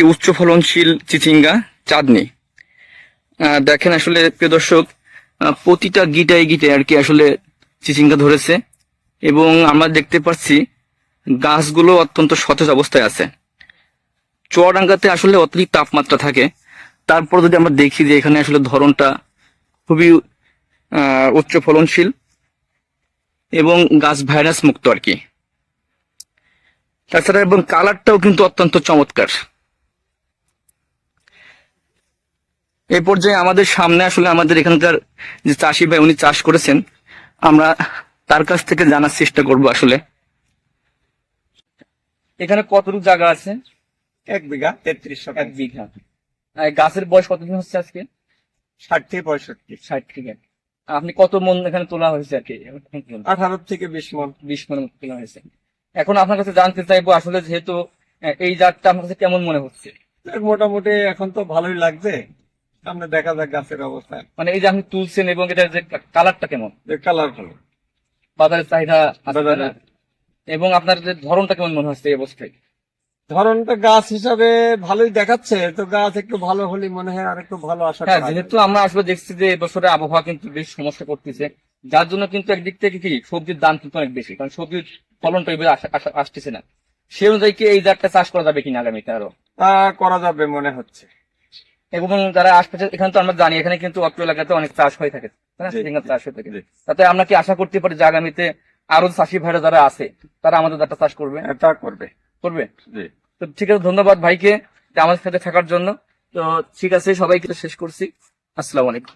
একটি উচ্চ ফলনশীল চিচিঙ্গা চাঁদনি। দেখেন আসলে, প্রিয় দর্শক প্রতিটা গিটায় গিটায় আর কি আসলে চিচিঙ্গা ধরেছে এবং আমরা দেখতে পাচ্ছি গাছগুলো অত্যন্ত সতেজ অবস্থায় আছে। চুয়াডাঙ্গাতে আসলে অতিরিক্ত তাপমাত্রা থাকে। তারপর যদি আমরা দেখি যে এখানে আসলে ধরনটা খুবই উচ্চ ফলনশীল এবং গাছ ভাইরাস মুক্ত আর কি। তাছাড়া এবং কালারটাও কিন্তু অত্যন্ত চমৎকার। এই পর্যায়ে আমাদের সামনে আসলে আমাদের এখানকার যে চাষি ভাই উনি চাষ করেছেন। আমরা তার কাছ থেকে জানার চেষ্টা করব আসলে। এখানে কতটুকু জায়গা আছে? এক বিঘা তেত্রিশ এক বিঘা। গাছের বয়স কতদিন হচ্ছে আজকে? ষাট থেকে পঁয়ষট্টি। ষাট থেকে। আপনি কত মন এখানে তোলা হয়েছে আর কি? আঠারো থেকে বিশ মন। বিশ মতো তোলা হয়েছে। এখন আপনার কাছে জানতে চাইব আসলে যেহেতু এই জাতটা আপনার কাছে কেমন মনে হচ্ছে? মোটামুটি এখন তো ভালোই লাগছে। সামনে দেখা যাক গাছের অবস্থা। মানে এই যে আপনি তুলছেন এবং এটার যে কালারটা কেমন? কালার ভালো বাজারের চাহিদা? এবং আপনার যে ধরনটা কেমন মনে হচ্ছে এই অবস্থায়? ধরনটা গাছ হিসাবে ভালোই দেখাচ্ছে তো গাছ একটু ভালো হলে মনে হয় আর একটু ভালো আশা হ্যাঁ যেহেতু আমরা আসলে দেখছি যে এবছরে আবহাওয়া কিন্তু বেশ সমস্যা করতেছে যার জন্য কিন্তু একদিক থেকে কি সবজির দাম কিন্তু অনেক বেশি কারণ সবজির ফলনটা এবার আসা- আসা- আসতেছে না। সে অনুযায়ী কি এই জাতটা চাষ করা যাবে কিনা আগামীতে আরও? তা করা যাবে মনে হচ্ছে। এবং যারা আশপাশে এখানে তো আমরা জানি এখানে কিন্তু অত্র এলাকাতে অনেক চাষ হয়ে থাকে? চাষ হয়ে থাকে। তাতে আমরা কি আশা করতে পারি যে আগামীতে আরও চাষি ভাইরা যারা আছে তারা আমাদের দাঁড়া চাষ করবে? তা করবে। করবে? তো ঠিক আছে ধন্যবাদ ভাইকে আমাদের সাথে থাকার জন্য। তো ঠিক আছে সবাইকে শেষ করছি। আসসালাম আলাইকুম।